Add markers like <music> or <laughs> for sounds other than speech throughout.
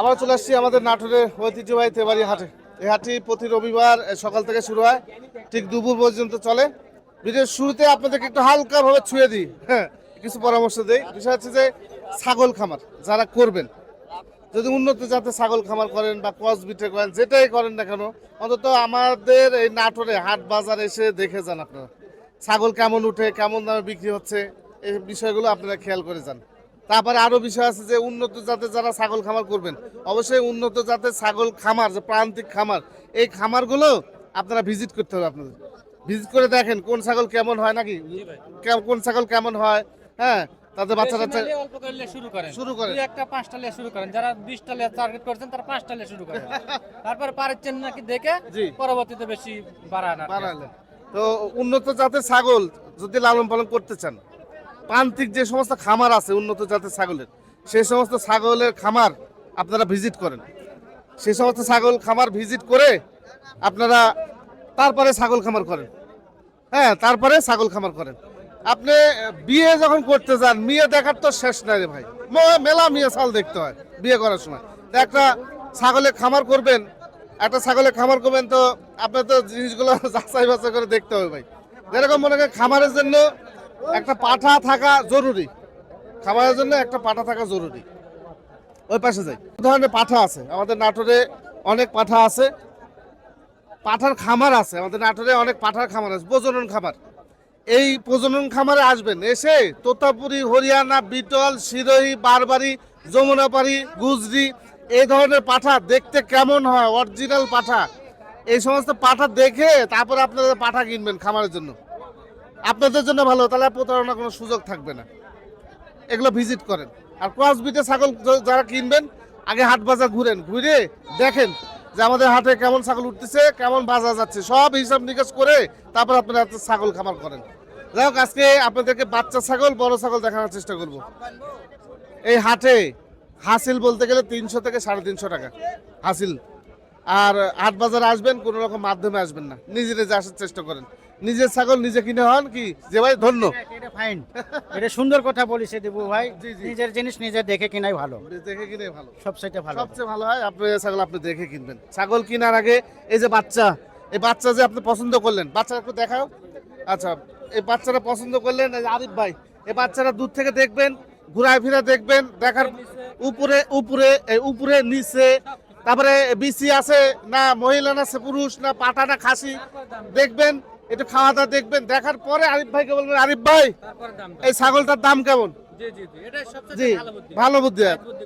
আবার চলে আসছি আমাদের নাটোরের ঐতিহ্যবাহী তেবাড়ি হাটে। এই হাটটি প্রতি রবিবার সকাল থেকে শুরু হয়। ঠিক দুপুর পর্যন্ত চলে। ভিডিওর শুরুতে আপনাদেরকে একটু হালকাভাবে ছুঁয়ে দিই। হ্যাঁ কিছু পরামর্শ দিই। বিষয় হচ্ছে যে, ছাগল খামার যারা করবেন, যদি উন্নত জাতের ছাগল খামার করেন বা কস বিটে করেন, যেটাই করেন না কেন, অন্তত আমাদের এই নাটোরে হাট বাজার এসে দেখে যান আপনারা। ছাগল কেমন উঠে, কেমন দামে বিক্রি হচ্ছে, এই বিষয়গুলো আপনারা খেয়াল করে যান। তারপরে আরও বিষয় আছে যে উন্নত জাতের যারা ছাগল খামার করবেন অবশ্যই উন্নত জাতের ছাগল খামার যে প্রান্তিক খামার এই খামারগুলো আপনারা ভিজিট করতে হবে আপনাদের। ভিজিট করে দেখেন কোন ছাগল কেমন হয় নাকি? কোন ছাগল কেমন হয়? হ্যাঁ তাদের বাচ্চা অল্প করে শুরু করেন। শুরু করেন। দুই একটা পাঁচটা নিয়ে শুরু করেন। যারা বিশটা নিয়ে টার্গেট করছেন তারা পাঁচটা নিয়ে শুরু করেন। <laughs> তারপরে পারছেন নাকি দেখে পরবর্তীতে বেশি বাড়ান বাড়ালে তো উন্নত জাতের ছাগল যদি লালন পালন করতে চান প্রান্তিক যে সমস্ত খামার আছে উন্নত জাতের ছাগলের, সেই সমস্ত ছাগলের খামার আপনারা ভিজিট করেন। সেই সমস্ত ছাগল খামার ভিজিট করে আপনারা তারপরে ছাগল খামার করেন। হ্যাঁ তারপরে ছাগল খামার করেন। আপনি বিয়ে যখন করতে যান, মেয়ে দেখার তো শেষ নাই রে ভাই। মেলা মেয়ে ছাল দেখতে হয় বিয়ে করার সময়। একটা ছাগলের খামার করবেন, একটা ছাগলের খামার করবেন তো আপনার তো জিনিসগুলো <laughs> যাচাই বাছাই করে দেখতে হবে ভাই। যেরকম মনে করেন খামারের জন্য একটা পাঠা থাকা জরুরি। খামারের জন্য একটা পাঠা থাকা জরুরি। ওই পাশে যাই। ধরনের পাঠা আছে। আমাদের নাটোরে অনেক পাঠা আছে। পাঠার খামার আছে। আমাদের নাটোরে অনেক পাঠার খামার আছে। প্রজনন খামার। এই প্রজনন খামারে আসবেন। এসে তোতাপুরি, হরিয়ানা, বিটল সিরোহি বারবারি, যমুনাপাড়ি, গুজরি, এই ধরনের পাঠা দেখতে কেমন হয়? অরিজিনাল পাঠা। এই সমস্ত পাঠা দেখে তারপরে আপনারা পাঠা কিনবেন খামারের জন্য। আপনাদের জন্য ভালো, তাহলে প্রতারণার কোনো সুযোগ থাকবে না। এগুলো ভিজিট করেন। আর ক্রস বিটে ছাগল যারা কিনবেন, আগে হাট বাজার ঘুরেন। ঘুরে দেখেন যে আমাদের হাটে কেমন ছাগল উঠতেছে, কেমন বাজার যাচ্ছে। সব হিসাব নিকাশ করে তারপর আপনারা ছাগল খামার করেন। যাই হোক, আজকে আপনাদেরকে বাচ্চা ছাগল, বড় ছাগল দেখানোর চেষ্টা করব। এই হাটে হাসিল বলতে গেলে তিনশো থেকে সাড়ে তিনশো টাকা হাসিল। আর হাট বাজারে আসবেন, কোনো রকম মাধ্যমে আসবেন না। নিজে নিজে আসার চেষ্টা করেন। নিজের ছাগল নিজে কিনে হন কি? যে ভাই ধন্য। এটা ফাইন এটা সুন্দর কথা বলিছে দেবু ভাই। নিজের জিনিস নিজে দেখে কিনাই ভালো। দেখে কিনে ভালো। সবসাইতে ভালো। সবচেয়ে ভালো হয় আপনি ছাগল আপনি দেখে কিনবেন। ছাগল কেনার আগে এই যে বাচ্চা এই বাচ্চা যে আপনি পছন্দ করলেন বাচ্চা একটু দেখাও। আচ্ছা এই বাচ্চারা পছন্দ করলেন আরিফ ভাই এই বাচ্চারা দূর থেকে দেখবেন ঘুরায় ফিরে দেখবেন দেখার উপরে উপরে উপরে নিচে তারপরে বিসি আছে না মহিলা না সে পুরুষ না পাটা না খাসি দেখবেন একটু খাওয়া দাওয়া দেখবেন দেখার পরে আরিফ ভাইকে বলবেন আরিফ ভাই এই ছাগলটার দাম কেমন? জি ভালো বুদ্ধি। বুদ্ধি।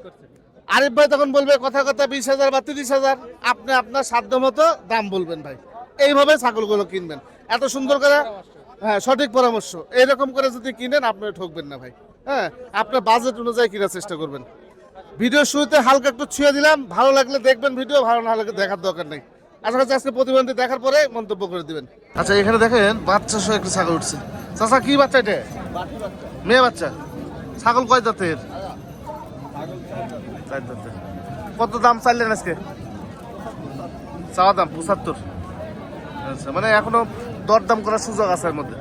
আরিফ ভাই তখন বলবে কথা কথা বিশ হাজার বা তিরিশ হাজার আপনি আপনার সাধ্য মতো দাম বলবেন ভাই। এইভাবে ছাগলগুলো কিনবেন। এত সুন্দর করে হ্যাঁ সঠিক পরামর্শ। এইরকম করে যদি কিনেন আপনি ঠকবেন না ভাই। হ্যাঁ আপনার বাজেট অনুযায়ী কেনার চেষ্টা করবেন। ভিডিও শুরুতে হালকা একটু ছুঁয়ে দিলাম। ভালো লাগলে দেখবেন ভিডিও ভালো না লাগলে দেখার দরকার নেই। আশা করছি আজকে প্রতিবন্ধী দেখার পরে মন্তব্য করে দিবেন। আচ্ছা এখানে দেখেন বাচ্চা সহ একটু ছাগল উঠছে। চাচা কি বাচ্চা এটা? মেয়ে বাচ্চা। ছাগল কয় জাতের কত দাম চাইলেন আজকে? চাওয়া দাম পঁচাত্তর। আচ্ছা মানে এখনও দরদাম করার সুযোগ আছে এর মধ্যে।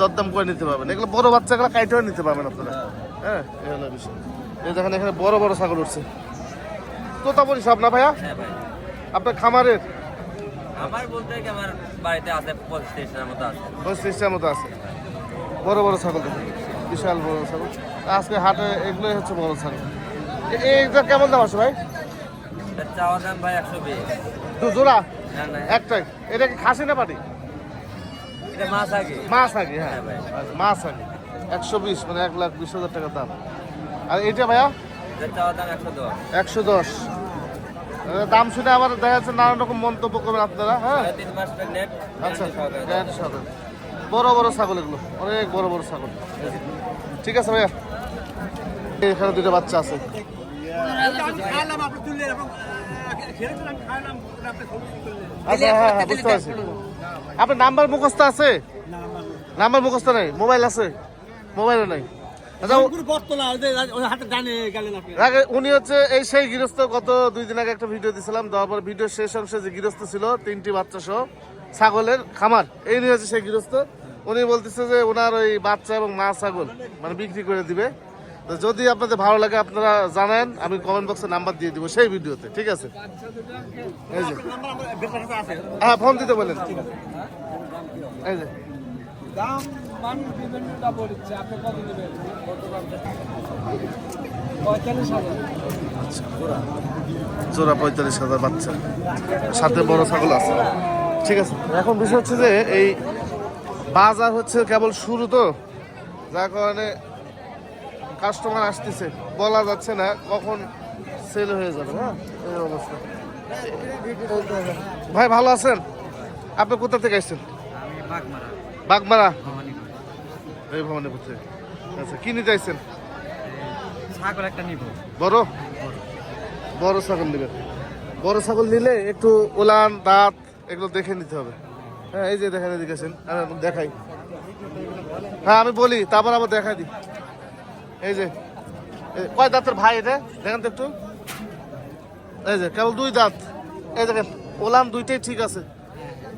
দরদাম করে নিতে পারবেন। এগুলো বড় বাচ্চাগুলো কাইটেও নিতে পারবেন আপনারা। হ্যাঁ এই হলো বিষয়। এই দেখেন এখানে বড় বড় ছাগল উঠছে। তোতাপুরি সব না ভাইয়া? হ্যাঁ আপনার খামারের? আমার বলতে কি আমার বাড়িতে আছে পঁচিশটার মতো আছে। পঁয়ত্রিশটার মতো আছে। বড় বড় ছাগল বিশাল বড় ছাগল। আজকে হাটে এগুলোই হচ্ছে বড় ছাগল। এইটা কেমন দাম আছে ভাই? এটার চাওয়া দাম ভাই একশো বিশ। দু জোড়া? একটাই। এটা কি খাসি না পাটি? এটা মাছ আগে। মাছ আগে হ্যাঁ। হ্যাঁ ভাই। মাছ আগে। একশো বিশ মানে এক লাখ বিশ হাজার টাকা দাম। আর এটা ভাইয়া? একশো দশ। একশো দশ। দাম শুনে আবার দেখা যাচ্ছে নানান রকম মন্তব্য করবেন আপনারা হ্যাঁ? আচ্ছা বড় বড় ছাগল এগুলো অনেক বড় বড় ছাগল। ঠিক আছে ভাইয়া। এখানে দুটো বাচ্চা আছে। আচ্ছা হ্যাঁ হ্যাঁ বুঝতে পারছি। আপনার নাম্বার মুখস্থ আছে? নাম্বার মুখস্থ নেই? মোবাইল আছে? মোবাইলে নাই? উনি হচ্ছে এই সেই গৃহস্থ গত দুই দিন আগে একটা ভিডিও দিছিলাম দেওয়ার পর ভিডিও শেষ অংশে যে গৃহস্থ ছিল তিনটি বাচ্চা সহ ছাগলের খামার এই নিয়ে হচ্ছে সেই গৃহস্থ। উনি বলতেছে যে ওনার ওই বাচ্চা এবং মা ছাগল মানে বিক্রি করে দিবে। তো যদি আপনাদের ভালো লাগে আপনারা জানেন আমি কমেন্ট বক্সে নাম্বার দিয়ে দিব সেই ভিডিওতে ঠিক আছে? এই যে। হ্যাঁ ফোন দিতে বলেন। এই যে। দাম মান বিভিন্নটা বলছে আপনি কত নেবেন পঁয়তাল্লিশ হাজার। জোড়া পঁয়তাল্লিশ হাজার বাচ্চা। সাথে বড় ছাগল আছে। ঠিক আছে। এখন বিষয় হচ্ছে যে এই বাজার হচ্ছে কেবল শুরু তো যার কারণে কাস্টমার আসতেছে। বলা যাচ্ছে না কখন সেল হয়ে যাবে হ্যাঁ? এই অবস্থা। ভাই ভালো আছেন? আপনি কোথা থেকে আসছেন? আমি বাগমারা? এই ভবনে করতে আচ্ছা কি নিতে আসছেন ছাগল একটা নিব। বড়? বড়। ছাগল নেবেন। বড় ছাগল নিলে একটু উলান দাঁত এগুলো দেখে নিতে হবে। হ্যাঁ এই যে দেখেন আমি দেখাই। হ্যাঁ আমি বলি তারপর আবার দেখাই দিই। এই যে কয় দাঁতের ভাই এটা? দেখেন তো একটু। এই যে কেবল দুই দাঁত। এই দেখেন ওলান দুইটাই ঠিক আছে।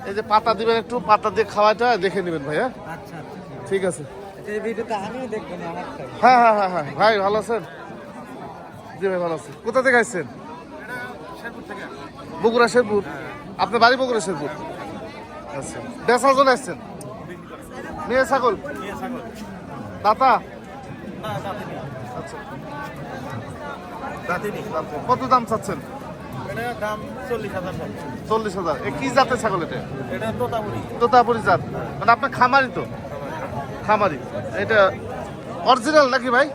এই যে পাতা দিবেন একটু পাতা দিয়ে খাওয়াটা দেখে নেবেন ভাই হ্যাঁ? আচ্ছা ঠিক আছে। আমার হ্যাঁ হ্যাঁ হ্যাঁ হ্যাঁ। ভাই ভালো আছেন? জি ভাই ভালো আছি। কোথা থেকে আসছেন? বগুড়া শেরপুর। আপনার বাড়ি বগুড়া শেরপুর? আচ্ছা। বেসার জন্য আসছেন? মেয়ে ছাগল? দাতা? আচ্ছা। কত দাম চাচ্ছেন? চল্লিশ হাজার কি জাতের ছাগল এটা? তোতাপুরি। জাত। মানে আপনার খামারি তো? খামারি। এটা অরিজিনাল নাকি ভাই?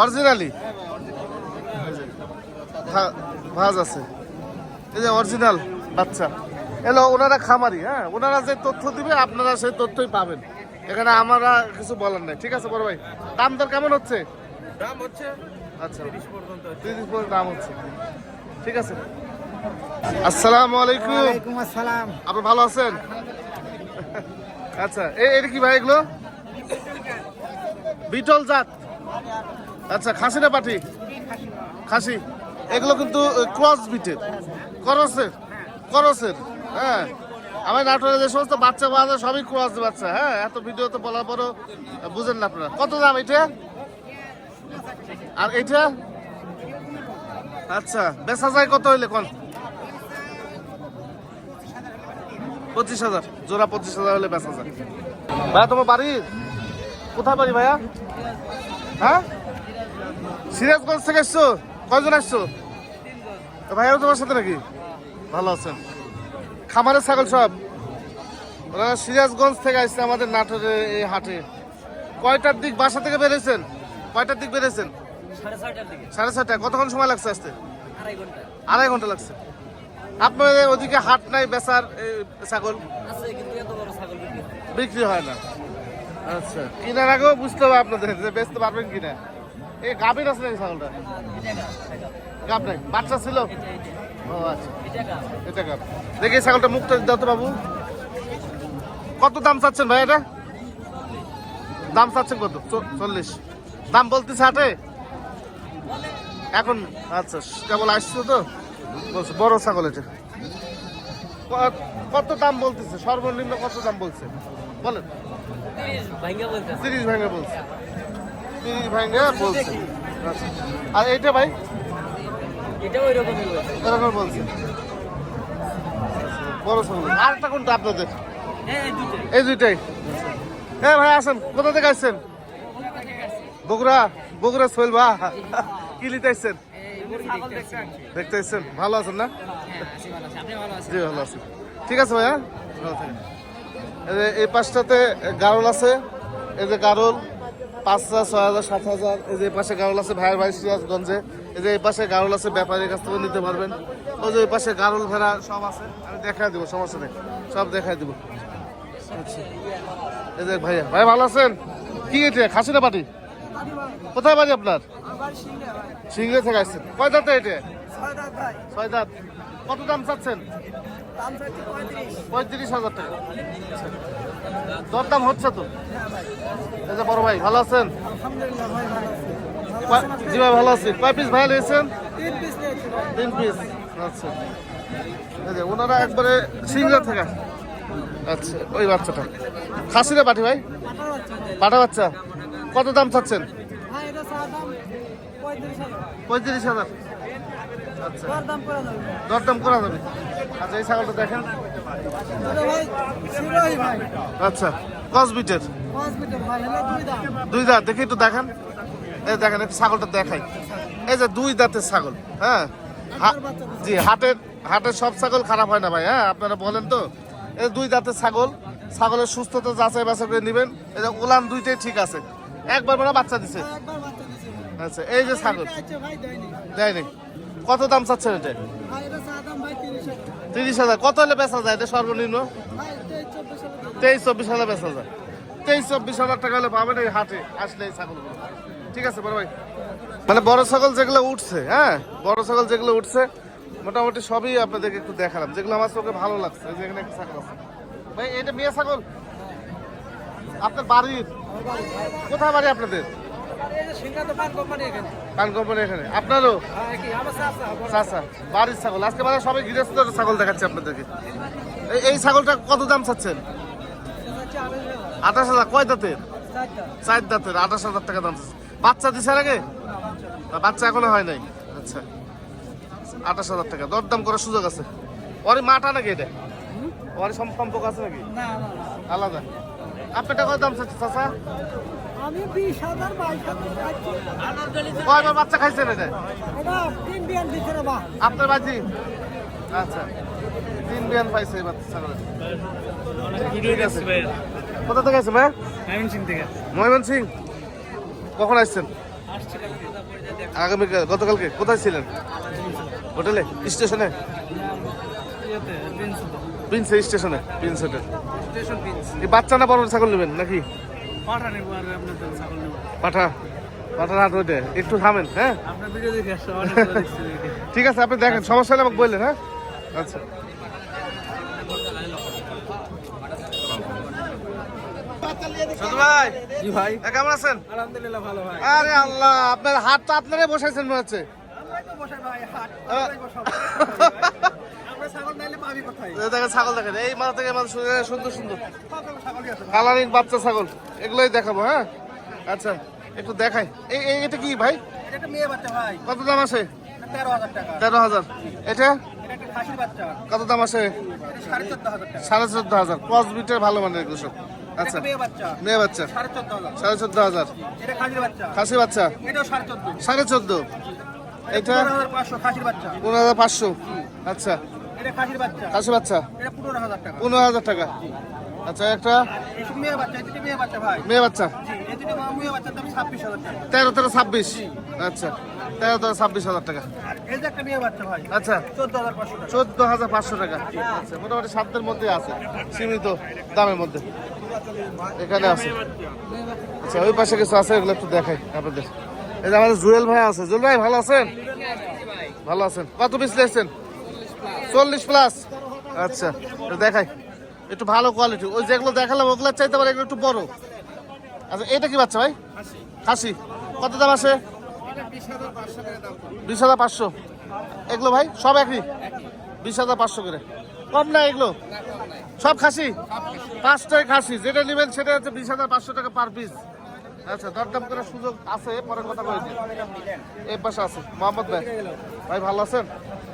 অরিজিনালি। ভাজ আছে। এই যে অরিজিনাল বাচ্চা। এলো ওনারা খামারি হ্যাঁ? ওনারা যে তথ্য দিবে আপনারা সেই তথ্যই পাবেন। এখানে আমরা কিছু বলার নাই। ঠিক আছে বড় ভাই? দাম দর কেমন হচ্ছে? দাম হচ্ছে আচ্ছা। তিরিশ পর্যন্ত দাম হচ্ছে। ঠিক আছে। আসসালামু আলাইকুম। ওয়ালাইকুম আসসালাম। আপনি ভালো আছেন? আচ্ছা এই এটা কি ভাই এগুলো? বিটল জাত। আচ্ছা খাসি না পাটি? খাসি। এগুলো কিন্তু ক্রস বিটের। করসের। করসের হ্যাঁ। আমার নাটোরে যে সমস্ত বাচ্চা পাওয়া যায় সবই ক্রস বাচ্চা হ্যাঁ। এত ভিডিও তো বলার পরও বুঝেন না আপনারা। কত দাম এটা? আর এটা? আচ্ছা বেচা যায় কত হইলে কোন? পঁচিশ হাজার, জোড়া পঁচিশ হাজার হলে বেচা যায়। ভাইয়া, তোমার বাড়ি কোথায় বাড়ি ভাইয়া? হ্যাঁ? সিরাজগঞ্জ থেকে এসছো? কয়জন আসছো? ভাইয়াও তোমার সাথে নাকি? ভালো আছেন। খামারের ছাগল সব? সিরাজগঞ্জ থেকে আসছে আমাদের নাটোরের এই হাটে। কয়টার দিক বাসা থেকে বেরিয়েছেন কয়টার দিক বেরিয়েছেন সাড়ে ছয়টার সাড়ে ছয়টা। কতক্ষণ সময় লাগছে আসতে? আড়াই ঘণ্টা। লাগছে। আপনাদের ওদিকে হাট নাই বেচার ছাগল? বিক্রি হয় না। আচ্ছা কিনার আগেও বুঝতে হবে আপনাদের যে বেচতে পারবেন কিনা। এই গাভীর আছে নাকি ছাগলটা? গাভ নাই? বাচ্চা ছিল? ও আচ্ছা। এটা। গাভ। দেখি ছাগলটা মুখটা দাও তো বাবু। কত দাম চাচ্ছেন ভাই এটা? দাম চাচ্ছেন কত? চল্লিশ। দাম বলতেছে হাটে? এখন আচ্ছা কেবল আসছো তো? বলছে, বড় ছাগল এটা। কত দাম বলতেছে? সর্বনিম্ন কত দাম বলছে? বলেন। তিরিশ ভাঙ্গা বলছে। তিরিশ ভাঙে বলছে। আচ্ছা। আর এইটা ভাই। এরকম বড় ছাগল। আরেকটা কোনটা আপনাদের? এই দুইটাই। হ্যাঁ ভাই, আসেন। কোথা থেকে আসছেন? বগুড়া? বগুড়া সোহেল বা কি নিতে আসছেন দেখতে আসছেন ভালো আছেন না? জি, ভালো আছেন ঠিক আছে ভাইয়া? ভালো থাকেন। এই পাশটাতে গারল আছে, এই যে গারল, পাঁচ হাজার, ছয় হাজার, সাত হাজার, এই যে এই পাশে গারল আছে ভাইয়ের ভাই সিরাজগঞ্জে, এই যে এই পাশে গারল আছে, ব্যাপারীর কাছ থেকে নিতে পারবেন। ওই যে এই পাশে গারল ভেড়া সব আছে, আমি দেখাই দেবো, সমস্যা নেই। সব দেখাই দেবো। আচ্ছা। এই যে ভাইয়া ভাই ভালো আছেন? কি এটা খাসি না পাটি? কোথায় বাড়ি আপনার? সিংড়ে থেকে আসছেন। কয় দাঁতে এটা? ছয় দাঁত কত দাম চাচ্ছেন? পঁয়ত্রিশ। হাজার টাকা। দরদাম হচ্ছে তো? এই যে বড় ভাই ভালো আছেন? জি ভাই ভালো আছি। কয় পিস ভাই নিয়েছেন? তিন পিস আচ্ছা। এই যে ওনারা একবারে সিংড়া থেকে আচ্ছা ওই বাচ্চাটা। খাসি না পাঠি ভাই? পাঠা বাচ্চা? কত দাম চাচ্ছেন? পঁয়ত্রিশ হাজার। আচ্ছা। দরদাম করা যাবে। আচ্ছা এই ছাগলটা দেখেন। আচ্ছা কস বিটের দুই দাঁত দেখি একটু দেখান। এই দেখেন একটু ছাগলটা দেখাই। এই যে দুই দাঁতের ছাগল হ্যাঁ? জি হাটের হাটের সব ছাগল খারাপ হয় না ভাই হ্যাঁ? আপনারা বলেন তো। এই দুই দাঁতের ছাগল ছাগলের সুস্থতা যাচাই বাছাই করে নেবেন। এই যে উলান দুইটাই ঠিক আছে। একবার মানে বাচ্চা দিছে। আচ্ছা এই যে ছাগল। দেয়নি। কত দাম চাচ্ছেন এটা? তিরিশ হাজার। কত হলে বেচা যায়? এটা সর্বনিম্ন? তেইশ চব্বিশ হাজার বেচা যায়। তেইশ চব্বিশ হাজার টাকা হলে পাবেন এই হাটে। আসলে এই ছাগলগুলো। ঠিক আছে বড় ভাই। মানে বড় ছাগল যেগুলো উঠছে হ্যাঁ? বড় ছাগল যেগুলো উঠছে মোটামুটি সবই আপনাদেরকে একটু দেখালাম। যেগুলো আমার চোখে ভালো লাগছে এই যে এখানে একটা ছাগল আছে। ভাই এটা মেয়ে ছাগল? আপনার বাড়ির? কোথায় বাড়ি আপনাদের? পান কোম্পানি এখানে। আপনারও? চাচা বাড়ির ছাগল। আজকে সবাই ছাগল দেখাচ্ছে আপনাদেরকে। এই- ছাগলটা কত দাম চাচ্ছেন? আঠাশ হাজার। কয় দাঁতের? চার দাঁতের। আঠাশ হাজার টাকা দাম বাচ্চা দিছে আগে? বাচ্চা এখনও হয় নাই। আচ্ছা। আঠাশ হাজার টাকা। দরদাম করার সুযোগ আছে। ওর মাটা নাকি এটা? ওর সম- সম্পর্ক আছে নাকি? আলাদা। আপনারটা কত দাম চাচ্ছে চাচা? আমি বিশ হাজার বাইশ হাজার বাচ্চা খাইছেন এটা? এটা তিন বিয়ান দিচ্ছে রে বা। আপনার বাজি আচ্ছা। তিন বিয়ান পাইছে এবার ঠিক আছে কোথা থেকে ভাই কখন আসছেন? আগামীকাল গতকালকে। কোথায় ছিলেন? হোটেলে? স্টেশনে? প্রিন্স স্টেশনে প্রিন্স হোটেল বাচ্চা না বড় ছাগল নেবেন নাকি? পাঠা পাঠার হাট ওইটা একটু থামেন হ্যাঁ? ঠিক আছে আপনি দেখেন সমস্যা হলে আমাকে বললেন হ্যাঁ? আচ্ছা। ভাই জি ভাই। এ, কেমন আছেন? আলহামদুলিল্লাহ ভালো ভাই। আরে আল্লাহ আপনার হাত তো আপনারাই বসাইছেন মনে হচ্ছে। <laughs> দেখেন ছাগল দেখেন এই মাথা থেকে মাথা সুন্দর সুন্দর। কালারিং বাচ্চা ছাগল এগুলোই দেখাবো হ্যাঁ? আচ্ছা একটু দেখাই। এই এটা কি ভাই? কত দাম আছে? তেরো হাজার এটা? কত দাম আছে? সাড়ে চোদ্দ হাজার ক্রস বিটের ভালো মানের এগুলো সব। আচ্ছা মেয়ে বাচ্চা। সাড়ে চোদ্দ হাজার। খাসি বাচ্চা। সাড়ে চোদ্দ। এটা পনেরো হাজার পাঁচশো। আচ্ছা। খাসির বাচ্চা। পনেরো হাজার টাকা। আচ্ছা একটা? মেয়ে বাচ্চা তেরো তেরো ছাব্বিশ? আচ্ছা তেরো তেরো ছাব্বিশ হাজার টাকা। আচ্ছা। চোদ্দ হাজার পাঁচশো টাকা। আচ্ছা মোটামুটি সাধ্যের মধ্যে আছে সীমিত দামের মধ্যে। এখানে আছে। আচ্ছা ওই পাশে কিছু আছে এগুলো একটু দেখাই আপনাদের। এই যে আমাদের জুয়েল ভাই আছে। জুয়েল ভাই ভালো আছেন? ভালো আছেন। কত পিস নিয়েছেন? চল্লিশ প্লাস আচ্ছা দেখাই। একটু ভালো কোয়ালিটি ওই যেগুলো দেখালাম ওগুলো চাইতে পারে এগুলো একটু বড়। আচ্ছা এটা কি বাচ্চা ভাই? খাসি। কত দাম আছে? বিশ হাজার পাঁচশো। এগুলো ভাই, সব একই? বিশ হাজার পাঁচশো করে। কম না এগুলো? সব খাসি? পাঁচটাই খাসি। যেটা নেবেন সেটা হচ্ছে বিশ হাজার পাঁচশো টাকা পার পিস আচ্ছা দরদাম করার সুযোগ আছে, পরে কথা বলে দিই এই পাশে আছে। মোহাম্মদ ভাই ভাই ভালো আছেন?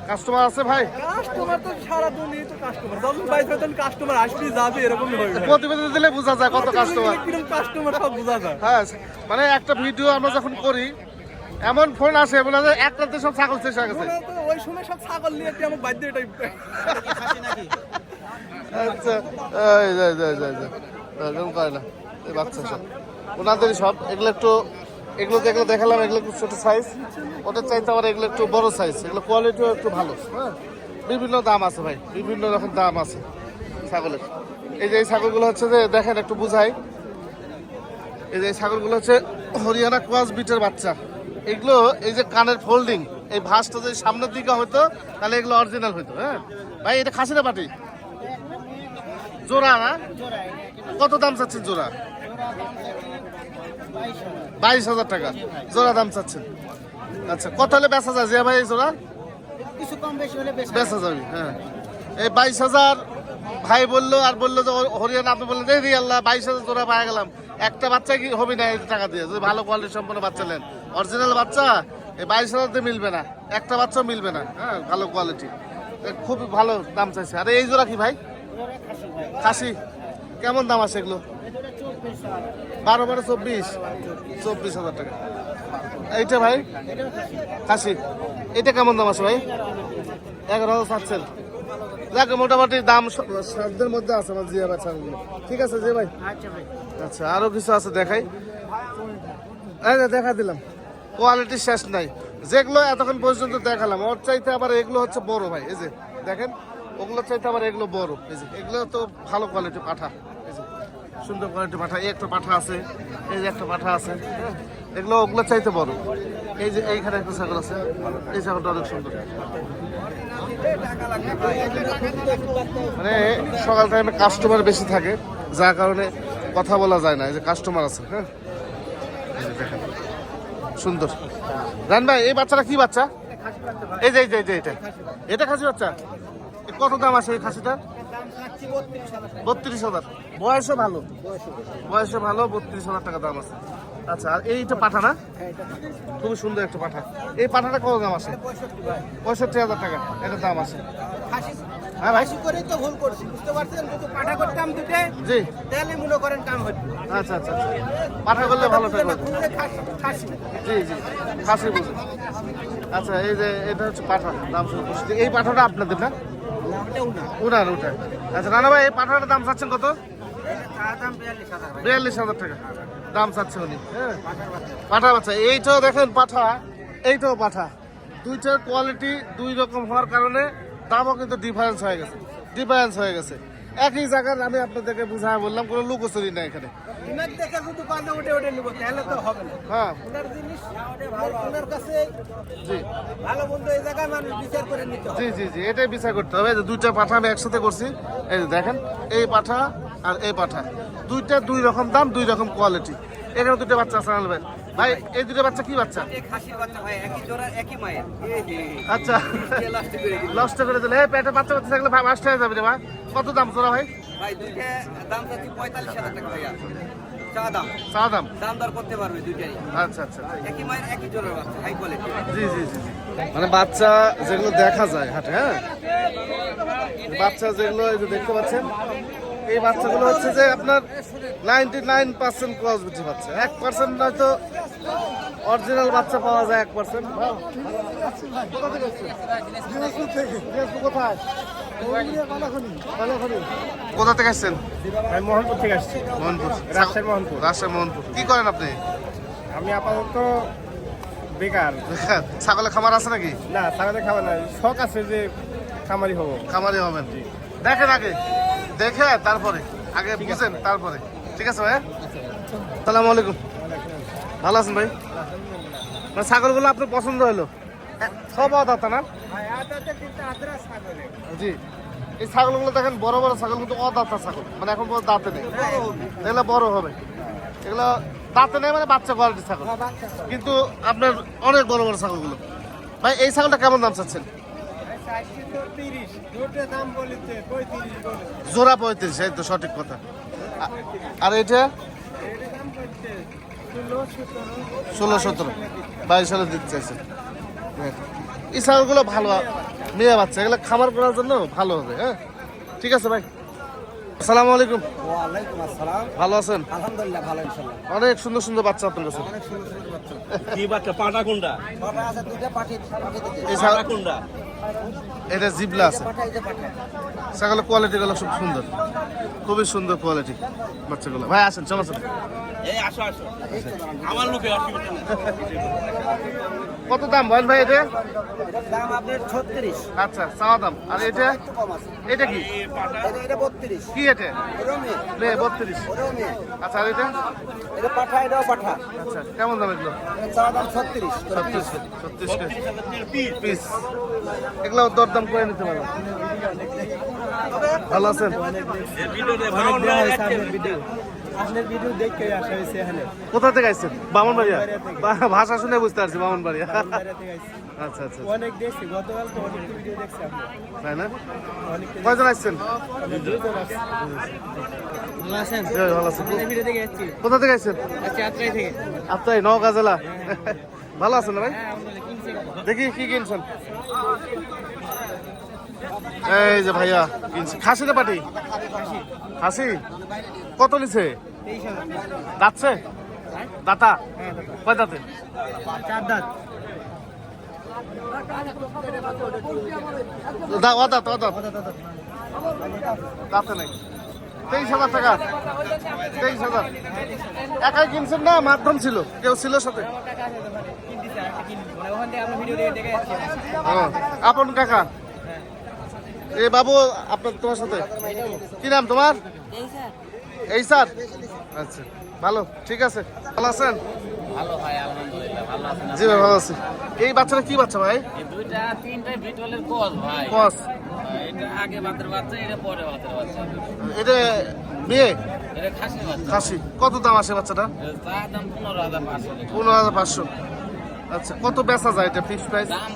কাস্টমার আছে ভাই কাস্টমার তো সারা দুনিয়া তো কাস্টমার যখন পাইছে তখন কাস্টমার আসবে যাবে এরকমই হবে প্রতিবেদন দিলে বোঝা যায় কত কাস্টমার কীরকম কাস্টমার সব বোঝা যায় হ্যাঁ মানে একটা ভিডিও আমরা যখন করি এমন ফোন আসে বলে যে এক রাতে সব ছাগল শেষ হয়ে গেছে ওই সময় সব ছাগল নিয়ে তুই আমার বাধ্য এটাই আচ্ছা এই যাই যাই যাই যাই এরকম করে না এই বাচ্চা সব ওনাদেরই সব এগুলো একটু এগুলো যেগুলো দেখালাম, এগুলো একটু ছোটো সাইজ ওটার চাইতে আবার এগুলো একটু বড় সাইজ এগুলো কোয়ালিটিও একটু ভালো হ্যাঁ? বিভিন্ন দাম আছে ভাই, বিভিন্ন রকম দাম আছে ছাগলের। এই যে এই ছাগলগুলো হচ্ছে যে, দেখেন একটু বুঝাই। এই যে এই ছাগলগুলো হচ্ছে হরিয়ানা ক্রস বিটের বাচ্চা। এগুলো এই যে কানের ফোল্ডিং এই ভাঁজটা যদি সামনের দিকে হতো তাহলে এগুলো অরিজিনাল হতো হ্যাঁ? ভাই, এটা খাসি না পাটি? জোড়া না? কত দাম চাচ্ছেন জোড়া? বাইশ হাজার টাকা। জোড়া দাম চাচ্ছেন। আচ্ছা কত হলে বেচা যায়। যে ভাই জোড়া? কিছু কম বেশি হলে বেচা যাবে হ্যাঁ। এই বাইশ হাজার ভাই বলল আর বলল যে হরিয়ানা আপনি বললেন রে আল্লাহ বাইশ হাজার জোড়া পাই গেলাম। একটা বাচ্চা কি হবে না এই টাকা দিয়ে? যদি ভালো কোয়ালিটি সম্পন্ন বাচ্চা নেন। অরিজিনাল বাচ্চা এই বাইশ হাজারতে মিলবে না। একটা বাচ্চাও মিলবে না হ্যাঁ ভালো কোয়ালিটি খুব ভালো দাম চাইছে। আরে এই জোড়া কি ভাই। খাসি। কেমন দাম আছে এগুলো? বারো বারো চব্বিশ। চব্বিশ হাজার টাকা। এইটা ভাই খাসি। এটা কেমন দাম আছে ভাই? এগারো হাজার চাচ্ছেন যাক মোটামুটি দাম স- সাধ্যের মধ্যে আছে আমার জিয়া বাচ্চাগুলো ঠিক আছে জি ভাই? আচ্ছা আচ্ছা কিছু আছে দেখাই? দেখা দিলাম। কোয়ালিটি শেষ নাই। যেগুলো এতক্ষণ পর্যন্ত দেখালাম ওর চাইতে আবার এগুলো হচ্ছে বড় ভাই। এই যে দেখেন ওগুলো চাইতে আবার এগুলো বড়। এই যে এগুলো তো ভালো কোয়ালিটি পাঠা। সুন্দর কোয়ালিটি পাঠা এই একটা পাঠা আছে, এই যে একটা পাঠা আছে। এগুলো ওগুলো চাইতে বড়। এই যে এইখানে একটা ছাগল আছে। এই ছাগলটা অনেক সুন্দর। মানে সকাল টাইমে কাস্টমার বেশি থাকে, যার কারণে কথা বলা যায় না। এই যে কাস্টমার আছে হ্যাঁ? সুন্দর। রান ভাই, এই বাচ্চাটা কি বাচ্চা? এই যে এই যে এটা এটা খাসি বাচ্চা? কত দাম আছে এই খাসিটা বত্রিশ হাজার বয়সও ভালো। বয়সও ভালো। বত্রিশ হাজার টাকা দাম আছে। আচ্ছা আর এইটা পাঠা না? খুবই সুন্দর একটা পাঠা। এই পাঠাটা কত দাম আছে? পঁয়ষট্টি হাজার টাকা এটা দাম আছে। হ্যাঁ ভাই। খাসি তো ভুল করছি বুঝতে পারছেন? কিন্তু পাঠা করতাম দুটে জি। তাহলে মনে করেন কাম হতো আচ্ছা আচ্ছা আচ্ছা। পাঠা করলে ভালো জি জি। খাসি আচ্ছা এই যে এটা হচ্ছে পাঠা দাম করছি এই পাঠাটা আপনাদের না? উনার। ওটা আচ্ছা রানা ভাই এই পাঠাটার দাম চাচ্ছেন কত? বিয়াল্লিশ হাজার টাকা। দাম চাচ্ছে উনি হ্যাঁ? পাঠা বাচ্চা এইটাও দেখেন পাঠা এইটাও পাঠা। দুইটার কোয়ালিটি দুই রকম হওয়ার কারণে দামও কিন্তু ডিফারেন্স হয়ে গেছে ডিফারেন্স হয়ে গেছে। একই জায়গার আমি আপনাদেরকে বুঝায় বললাম কোনো লুকোচুরি এখানে। না। হ্যাঁ। কাছে জি। জি জি জি এটাই বিচার করতে হবে। দুইটা পাঠা আমি একসাথে করছি। এই যে দেখেন এই পাঠা আর এই পাঠা। দুইটা দুই রকম দাম দুই রকম কোয়ালিটি এখানে দুটো বাচ্চা আছে আনবেন ভাই এই দুটো বাচ্চা কি বাচ্চা? খাসির বাচ্চা ভাই একই জোড়া একই মায়ের। আচ্ছা। লস্ট করে দিলে? এই পেটে বাচ্চা বাচ্চা থাকলে ভাই হয়ে যাবে রে ভাই। কত দাম তোরা ভাই? ভাই দুইটা দাম চাচ্ছি পঁয়তাল্লিশ হাজার টাকা ভাইয়া। চা দাম। চা দাম? দাম দর করতে পারবে দুইটাই। আচ্ছা আচ্ছা। একই মায়ের একই জোড়ার বাচ্চা হাই কোয়ালিটি জি জি। মানে বাচ্চা যেগুলো দেখা যায় হাটে হ্যাঁ? বাচ্চা যেগুলো এই দেখতে পাচ্ছেন এই বাচ্চাগুলো হচ্ছে যে আপনার নাইনটি নাইন পার্সেন্ট ক্রস বিটি বাচ্চা। এক পার্সেন্ট হয়তো অরিজিনাল বাচ্চা পাওয়া যায় এক পার্সেন্ট কোথা থেকে আসছেন? মোহনপুর থেকে আসছি। মোহনপুর। রাজশাহী মোহনপুর। রাজশাহী মোহনপুর। কি করেন আপনি? আমি আপাতত বেকার। ছাগলের খামার আছে নাকি? না সারাতে খাবার না শখ আছে যে খামারি হব। খামারি হবেন। দেখেন আগে। দেখে তারপরে আগে বুঝেন তারপরে। ঠিক আছে ভাই সালাম আলাইকুম। ভালো আছেন ভাই? মানে ছাগলগুলো আপনার পছন্দ হলো? সব অদাতা না? জি। এই ছাগলগুলো দেখেন বড় বড় ছাগল কিন্তু অদাতা ছাগল। মানে এখন পর্যন্ত দাঁতে নেই। এগুলো বড় হবে। এগুলো দাঁতে নেই মানে বাচ্চা কোয়ালিটির ছাগল। কিন্তু আপনার অনেক বড় বড় ছাগলগুলো। ভাই এই ছাগলটা কেমন দাম চাচ্ছেন? জোড়া পঁয়ত্রিশ এই তো সঠিক কথা। আর এটা ষোলো সতেরো বাইশ সালে দিতে। চাইছে। এই ছাগলগুলো ভালো মেয়ে বাচ্চা এগুলো খামার করার জন্য ভালো হবে হ্যাঁ? ঠিক আছে ভাই। আসসালামু আলাইকুম। ওয়ালাইকুম আসসালাম। ভালো আছেন? আলহামদুলিল্লাহ ভালো ইনশাল্লাহ অনেক সুন্দর সুন্দর বাচ্চা আপনার কাছে। কি বাচ্চা পাটা কোনটা? কটা আছে দুইটা পাঠি পাঠি দিতে। এই কোনটা? এটা জিবলা আছে। ছাগলের কোয়ালিটি গুলো ছাগলের কোয়ালিটিগুলো খুব সুন্দর। খুবই সুন্দর কোয়ালিটি বাচ্চাগুলো। ভাই, আসেন চলো চলো আমার কত দাম বলেন ভাই এটা? দাম আপনার ছত্রিশ। আচ্ছা চাওয়া দাম। আর এটা? একটু কম আছে। এটা কি? এটা এটা বত্রিশ। কি এটা? ওটাও লে বত্রিশ। ওটাও আচ্ছা আর এটা? এটা পাঠা এটাও পাঠা। আচ্ছা কেমন দাম এগুলো? চাওয়া দাম ছত্রিশ। ছত্রিশ ছত্রিশ পিস। এগুলো দরদাম করে নিতে পারো। ভালো আছেন? আপনার ভিডিও দেখে আসা হয়েছে এখানে। কোথা থেকে আসছেন? বামনবাড়িয়া? বা- ভাষা শুনে বুঝতে পারছি বামনবাড়িয়া। আচ্ছা আচ্ছা অনেক দেখছি গতকাল তো অনেক ভিডিও দেখছি আপনি তাই না? কয়জন আসছেন? ভালো আছেন? এই, ভালো আছেন। ভিডিও দেখে যাচ্ছি কোথা থেকে আসছেন? আচ্ছা আত্রাই নওগাঁ জেলা। ভালো আছেন না ভাই? দেখি কি কিনছেন। এই যে ভাইয়া কিনছে। খাসি না পাটি? খাসি? কত নিছে? দাঁতছে? দাতা? কয় দাঁতে? ও দাঁত দাঁত। দাঁতে নাই। তেইশ হাজার টাকা। তেইশ হাজার। একাই কিনছেন না? মাধ্যম ছিল। কেউ ছিল সাথে? ও, আপন কাকা। এ বাবু আপনার তোমার সাথে? কি নাম তোমার? এই স্যার আচ্ছা ভালো ঠিক আছে। ভালো আছেন? ভালো ভাই আলহামদুলিল্লাহ ভালো আছেন জি ভাই ভালো আছি। এই বাচ্চাটা কি বাচ্চা ভাই? এই দুইটা তিনটাই ভিটলের কস ভাই। কস। এটা আগে বাতের বাচ্চা এটা পরে বাতের বাচ্চা। এটা মেয়ে এটা খাসি বাচ্চা। খাসি। কত দাম আসে বাচ্চাটা? তার দাম পনেরো হাজার পাঁচশো। আচ্ছা কত বেচা যায় এটা ফিক্স প্রাইস দাম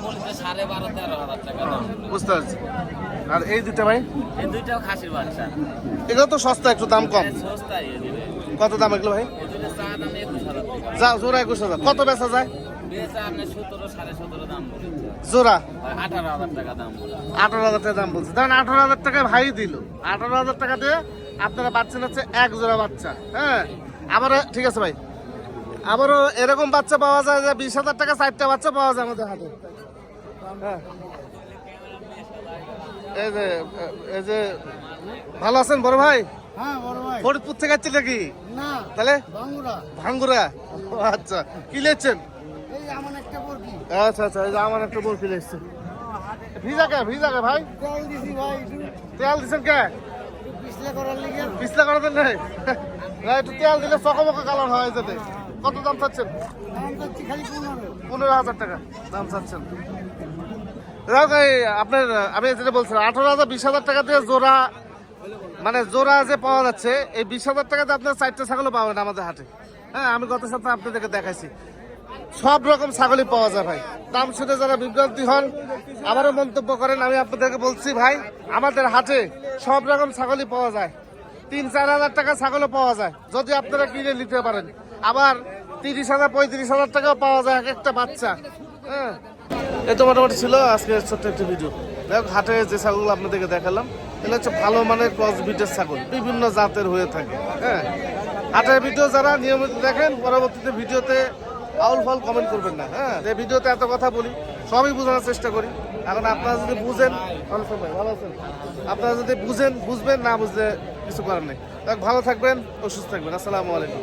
টাকা বুঝতে পারছি। আর এই দুটা ভাই? এই দুইটাও খাসির বাচ্চা। এগুলো তো সস্তা একটু দাম কম। কত দাম এগুলো ভাই? দুইটা যা জোড়া একুশ হাজার। কত বেচা যায়? জোড়া? আর আঠারো হাজার টাকা দাম হাজার বলছে। ধরেন আঠারো হাজার টাকা ভাই দিল। আঠারো হাজার টাকা দিয়ে আপনারা পাচ্ছেন হচ্ছে এক জোড়া বাচ্চা হ্যাঁ? আবার ঠিক আছে ভাই। আবারও এরকম বাচ্চা পাওয়া যায় যে বিশ হাজার টাকা চারটা বাচ্চা পাওয়া যায় আমাদের হাতে। হ্যাঁ। এই যে এই যে ভালো আছেন বড় ভাই? হ্যাঁ ফরিদপুর থেকে আসছে নাকি? তাহলে? ভাঙ্গুরা। আচ্ছা। কি বরকি আচ্ছা আচ্ছা এই যে আমার একটা বরফি লেগছে ভিজা কে ভিজা কে ভাই? দিছি ভাই তেল দিছেন কে? পিছলে করার লিগে। পিছলা তেল দিলে চকমক কালার হয় যাতে কত দাম চাচ্ছেন? দাম যাচ্ছি খালি পনেরো। পনেরো হাজার টাকা দাম চাচ্ছেন। আপনার, আমি যেটা বলছিলাম, আঠারো হাজার বিশ হাজার টাকা দিয়ে জোড়া মানে জোড়া যে পাওয়া যাচ্ছে, এই বিশ হাজার টাকাতে আপনার চারটে ছাগলও পাবেন আমাদের হাটে। হ্যাঁ আমি গত সপ্তাহে আপনাদেরকে দেখাইছি। সব রকম ছাগলই পাওয়া যায় ভাই। দাম শুনে যারা বিভ্রান্তি হন, আবারও মন্তব্য করেন, আমি আপনাদেরকে বলছি ভাই, আমাদের হাটে সব রকম ছাগলই পাওয়া যায়। তিন, চার হাজার টাকা ছাগলও পাওয়া যায়, যদি আপনারা কিনে নিতে পারেন। আবার তিরিশ হাজার, পঁয়ত্রিশ হাজার টাকাও পাওয়া যায় এক একটা বাচ্চা। হ্যাঁ এই তো মোটামুটি ছিল আজকে ছোট্ট একটা ভিডিও দেখ হাটে যে ছাগলগুলো আপনাদেরকে দেখালাম এগুলো হচ্ছে ভালো মানের ক্রস বিটের ছাগল, বিভিন্ন জাতের হয়ে থাকে হ্যাঁ। হাটের ভিডিও যারা নিয়মিত দেখেন, পরবর্তীতে ভিডিওতে আউল ফাউল কমেন্ট করবেন না হ্যাঁ। যে ভিডিওতে এত কথা বলি, সবই বোঝানোর চেষ্টা করি। এখন আপনারা যদি বুঝেন, ভালো আছেন আপনারা যদি বুঝেন, বুঝবেন, না বুঝলে কিছু করার নেই। ভালো থাকবেন ও সুস্থ থাকবেন। আসসালামু আলাইকুম।